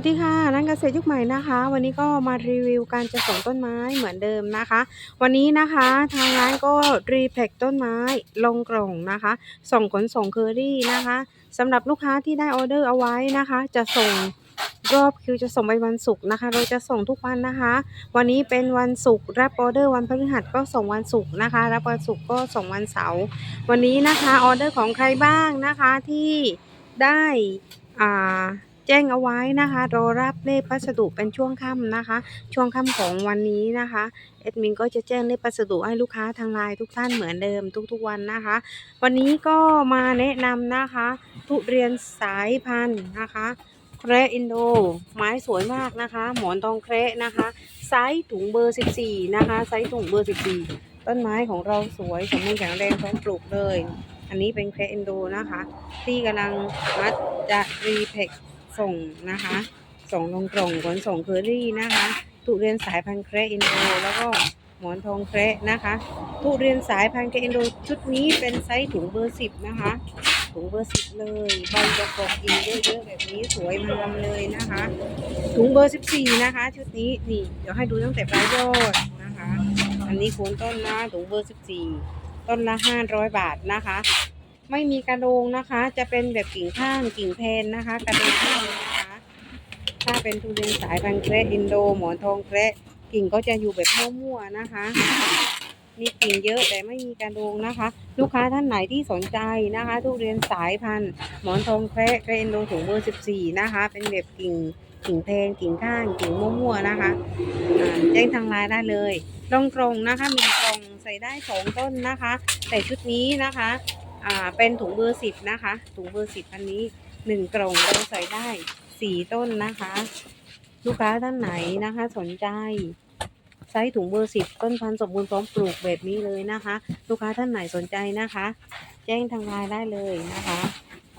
วัสดีค่ะนักเกษตรยุคใหม่นะคะ วันนี้ก็มารีวิวการจะส่งต้นไม้เหมือนเดิมนะคะ วันนี้นะคะทางร้านก็รีแพคต้นไม้ลงกล่องนะคะ ส่งขนส่งเคอรี่นะคะสำหรับลูกค้าที่ได้ออเดอร์เอาไว้นะคะ จะส่งรอบคิวจะส่งไปวันศุกร์นะคะ เราจะส่งทุกวันนะคะ วันนี้เป็นวันศุกร์รับออเดอร์วันพฤหัสก็ส่งวันศุกร์นะคะ รับวันศุกร์ก็ส่งวันเสาร์วันนี้นะคะออเดอร์ของใครบ้างนะคะที่ได้อ่า แจ้งเอาไว้นะคะรอรับเลขพัสดุเป็นช่วงค่ำนะคะ ช่วงค่ำของวันนี้นะคะแอดมินก็จะแจ้งเลขพัสดุให้ลูกค้าทางไลน์ทุกท่านเหมือนเดิมทุกๆวันนะคะ วันนี้ก็มาแนะนำนะคะ ทุเรียนสายพันธุ์นะคะแครอินโด ไม้สวยมากนะคะ หมอนทองแครนะคะ ไซส์ถุงเบอร์ 14 นะคะ ไซส์ถุงเบอร์ 14 ต้นไม้ของเราสวยสมบูรณ์แข็งแรงพร้อมปลูกเลย อันนี้เป็นแครอินโดนะคะ ที่กำลังมัดจะรีเพก ส่งนะคะ ส่งลงกรงขนส่งเคอรี่นะคะทุเรียนสายพันแคร์อินโดแล้วก็หมอนทองแคร์นะคะทุเรียนสายพันแคร์อินโดชุดนี้เป็นไซส์ถุงเบอร์สิบนะคะถุงเบอร์สิบเลยใบประกอบกินเยอะๆแบบนี้สวยมันาำเลยนะคะ ถุงเบอร์สิบสี่นะคะ ชุดนี้นี่เดี๋ยวให้ดูตั้งแต่ปลายยอดนะคะ อันนี้โคนต้นนะถุงเบอร์สิบสี่ต้นละห้าร้อยบาทนะคะ ไม่มีกระโดงนะคะ จะเป็นแบบกิ่งข้างกิ่งแทนนะคะ กระโดงข้างนะคะ ถ้าเป็นทุเรียนสายพันธุ์แคระอินโดหมอนทองแคระกิ่งก็จะอยู่แบบมั่วๆนะคะมีกิ่งเยอะแต่ไม่มีกระโดงนะคะ ลูกค้าท่านไหนที่สนใจนะคะ ทุเรียนสายพันธุ์หมอนทองแคระอินโดถุงเบอร์สิบสี่นะคะ เป็นแบบกิ่งกิ่งแพนกิ่งข้างกิ่งมั่วๆนะคะแจ้งทางไลน์ได้เลยตรงๆนะคะมีตรงใส่ได้สองต้นนะคะ แต่ชุดนี้นะคะ อ่าเป็นถุงเบอร์สิบนะคะ ถุงเบอร์สิบอันนี้หนึ่งกล่องเราใส่ได้สี่ต้นนะคะ ลูกค้าท่านไหนนะคะ สนใจไซส์ถุงเบอร์สิบต้นพันธุ์สมบูรณ์พร้อมปลูกแบบนี้เลยนะคะ ลูกค้าท่านไหนสนใจนะคะ แจ้งทางไลน์ได้เลยนะคะ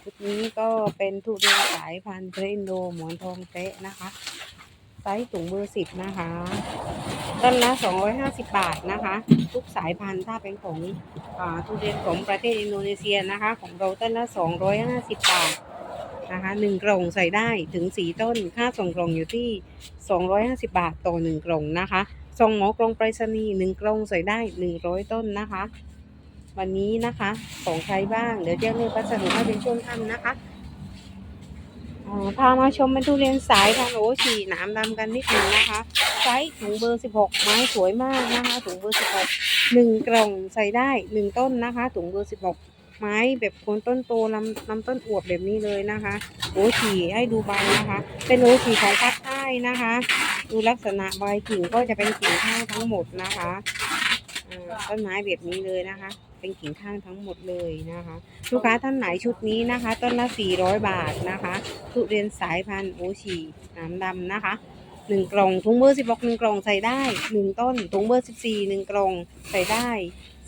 ชุดนี้ก็เป็นทุเรียนสายพันธุ์เทรนโดหมอนทองเตะนะคะ ไซส์ถุงมือสิบนะคะต้นละสองร้อยห้าสิบบาทนะคะ ทุกสายพันธุ์ถ้าเป็นของอทุเรียนของประเทศอินโดนีเซียนะคะ ของเราต้นละสองร้อยห้าสิบบาทนะคะหนึ่งกล่องใส่ได้ถึงสีต้น ค่าส่งกล่องอยู่ที่สองร้อยห้าสิบาทต่อหนึ่งกล่องนะคะส่งหมอกล่องไปรษณีย์หนึ่งกล่องใส่ได้หนึ่งร้อยต้นนะคะ วันนี้นะคะของใครบ้าง เดี๋ยวแจ้งเรื่องพัสดุให้เป็นช่วงท่ำนะคะ พามาชมเป็นทุเรียนสายทางโอ้สีน้ำดำกันนิดหนึ่งนะคะไซส์ถุงเบอร์ 16 ไม้สวยมากนะคะถุงเบอร์ 16 1กล่องใส่ได้ 1 ต้นนะคะถุงเบอร์ 16 ไม้แบบโคนต้นโตลำลำต้นอวบแบบนี้เลยนะคะโอ้สีให้ดูใบนะคะ เป็นโอ้สีของภาคใต้นะคะ ดูลักษณะใบกิ่งก็จะเป็นกิ่งข้างทั้งหมดนะคะต้นไม้แบบนี้เลยนะคะ เป็นกิ่งข้างทั้งหมดเลยนะคะ ลูกค้าท่านไหนชุดนี้นะคะ ต้นละ 400 บาทนะคะทุเรียนสายพันธุ์โอชีน้ำดำนะคะหนึ่งกล่องทุงเบอร์16บหกนึ่งกล่องใส่ได้หนึ่งต้นทุงเบอร์14บหนึ่งกล่องใส่ได้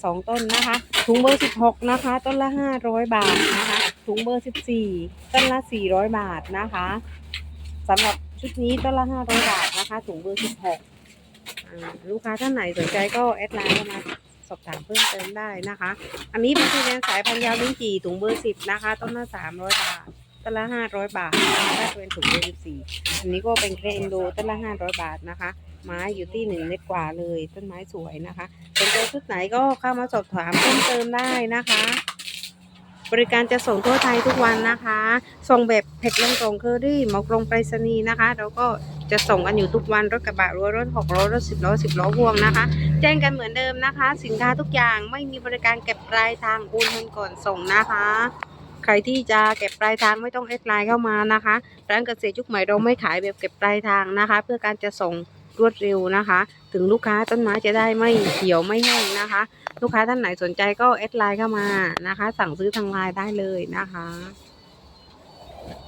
สองต้นนะคะทุงเบอร์16นะคะ ต้นละ500บาทนะคะทุงเบอร์14ต้นละ400บาทนะคะสำหรับชุดนี้ต้นละ500บาทนะคะถุงเบอร์16ลูกค้าท่านไหนสนใจก็แอดไลน์เข้ามา สอบถามเพิ่มเติมได้นะคะ อันนี้เป็นทุเรียนสายพันยาวลิ้นจี่ถุงเบอร์สิบนะคะ ต้นละสามร้อยบาทต้นละห้าร้อยบาทนถ้าเป็นถุงเบอร์สิบสี่อันนี้ก็เป็นเครนโดต้นละห้าร้อยบาทนะคะ ไม้อยู่ที่หนึ่งเมตรกว่าเลย ต้นไม้สวยนะคะเป็นตัวชุดไหนก็เข้ามาสอบถามเพิ่มเติมได้นะคะ บริการจะส่งทั่วไทยทุกวันนะคะ ส่งแบบเพ็คลงตรงเคอรี่หมอกลงไปรษณีย์นะคะ แล้วก็ จะส่งกันอยู่ทุกวันรถกระบะรัวรถหกล้อรถสิบล้อสิบล้อพ่วงนะคะ แจ้งกันเหมือนเดิมนะคะ สินค้าทุกอย่างไม่มีบริการเก็บปลายทางโอนเงินก่อนส่งนะคะ ใครที่จะเก็บปลายทางไม่ต้องเอดไลน์เข้ามานะคะร้านเกษตรยุคใหม่เราไม่ขายแบบเก็บปลายทางนะคะ เพื่อการจะส่งรวดเร็วนะคะ ถึงลูกค้าต้นไม้จะได้ไม่เขียวไม่แห้งนะคะ ลูกค้าท่านไหนสนใจก็เอดไลน์เข้ามานะคะ สั่งซื้อทางไลน์ได้เลยนะคะ